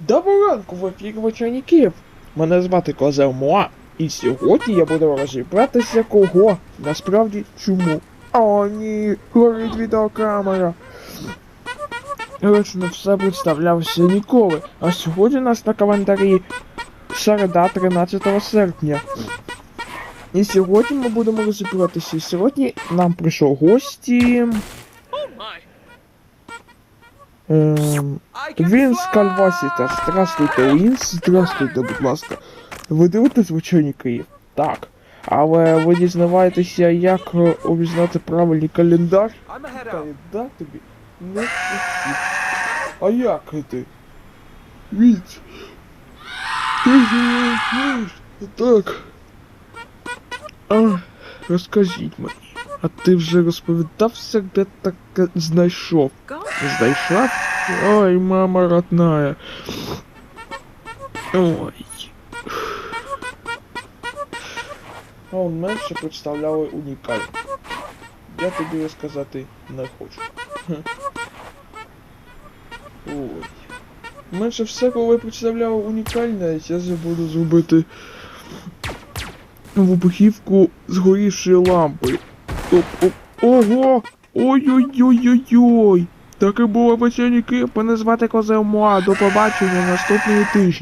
Доброго ранку, в ефірі вечірників. Мене звати Козел Моа, і сьогодні я буду розібратися кого. Насправді чому. О, ні, горить відеокамера. Речно все представлявся ніколи, а сьогодні у нас на календарі середа 13 серпня. І сьогодні ми будемо розібратися. І сьогодні нам прийшов гості. Ем, Вінс Кальвасіта, здравствуйте, Вінс, здравствуйте, будь ласка. Ви дивитесь звичайні Київ? Так. Але ви дізнаваєтеся, як е, обізнати правильний календар? Да тобі не світ. А як ти? Вінс. Ти ж так. А, розкажіть мені. А ти вже розповідався, де таке знайшов? Знайшла? Ой, мама родная. Ой. А он менше представляли унікально. Я тобі розказати не хочу. Ой. Менше все, коли представляло унікальне, я забуду зробити вибухівку згорівшої лампи. Ого! Ой-ой-ой-ой-ой! Так і було пацюники, мене звати Козел Моа, до побачення наступної тижні.